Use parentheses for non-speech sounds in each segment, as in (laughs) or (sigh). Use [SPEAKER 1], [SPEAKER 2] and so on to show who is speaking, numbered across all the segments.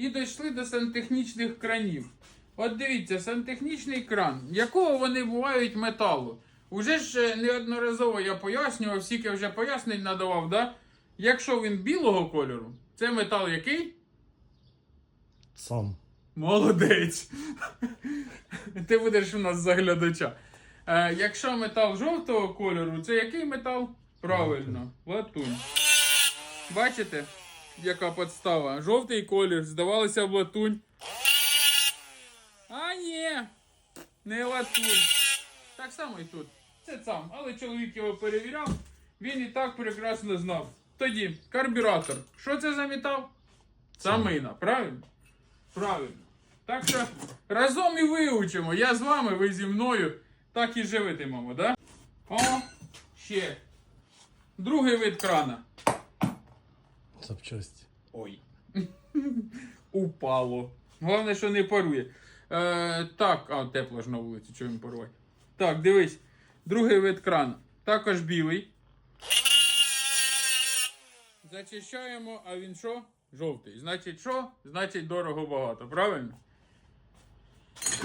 [SPEAKER 1] і дійшли до сантехнічних кранів. От дивіться, сантехнічний кран, якого вони бувають металу. Уже ж е, неодноразово я пояснював, скільки вже пояснень надавав, да? Якщо він білого кольору, це метал який?
[SPEAKER 2] Сам.
[SPEAKER 1] Молодець. (laughs) Ти будеш у нас заглядача. Е, якщо метал жовтого кольору, це який метал? Правильно, латунь. Бачите, яка подстава? Жовтий колір, здавалося б латунь. А ні, не латунь. Так само і тут. Це сам, але чоловік його перевіряв, він і так прекрасно знав. Тоді, карбюратор. Що це за метал? Самина, правильно? Правильно. Так що разом і вивчимо. Я з вами, ви зі мною. Так і живитимемо, да? О, ще. Другий вид крана.
[SPEAKER 2] Запчасті.
[SPEAKER 1] Ой. (laughs) Упало. Головне, що не парує. Е, так, а тепло ж на вулиці, чого він порвати. Так, дивись. Другий вид крана. Також білий. Зачищаємо, а він що? Жовтий. Значить, що? Значить, дорого багато, правильно?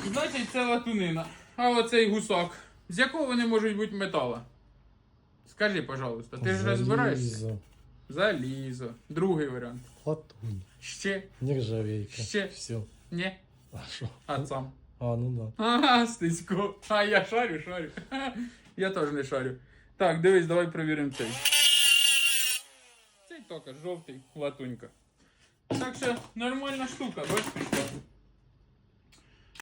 [SPEAKER 1] Значить, це латунина. А оцей гусак. З якого вони можуть бути метала? Скажи, пожалуйста, ти ж розбираєшся?
[SPEAKER 2] Залізо.
[SPEAKER 1] Залізо. Другий варіант.
[SPEAKER 2] Латунь.
[SPEAKER 1] Ще.
[SPEAKER 2] Нержавейка.
[SPEAKER 1] Ще.
[SPEAKER 2] Все.
[SPEAKER 1] Ні.
[SPEAKER 2] А що?
[SPEAKER 1] А сам.
[SPEAKER 2] А, ну да.
[SPEAKER 1] Ага, стисько. А я шарю, шарю. (laughs) Я теж не шарю. Так, дивись, давай перевіримо цей. Цей також жовтий, латунька. Так що нормальна штука, бачиш?